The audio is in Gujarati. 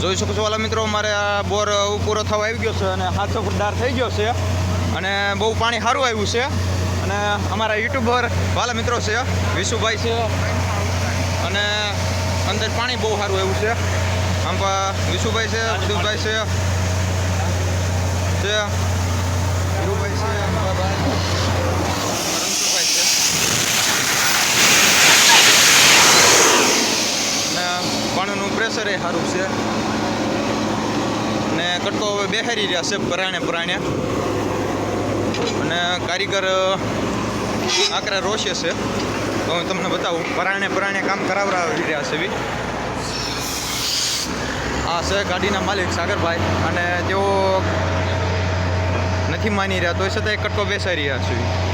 જોઈ શકો છો વાલા મિત્રો મારે આ બોર પૂરો થવા આવી ગયો છે અને હાથો ડાર થઈ ગયો છે અને બહુ પાણી સારું આવ્યું છે. અને અમારા યુટ્યુબર વાલા મિત્રો છે, વિશુભાઈ છે અને અંદર પાણી બહુ સારું આવ્યું છે. આમ વિશુભાઈ છે છે છે વિરુભાઈ છે અંબાભાઈ રણછોડભાઈ છે અને એ સારું છે. ને કટકો હવે બેહારી રહ્યા છે પરાણે પરાણે. અને કારીગર આકરા રોશે છે. તો હું તમને બતાવું, પરાણે પરાણે કામ કરાવડાવી રહ્યા છે બી આ છે ગાડીના માલિક સાગરભાઈ. અને તેઓ નથી માની રહ્યા, તો છતાં કટકો બેસાડી રહ્યા છે.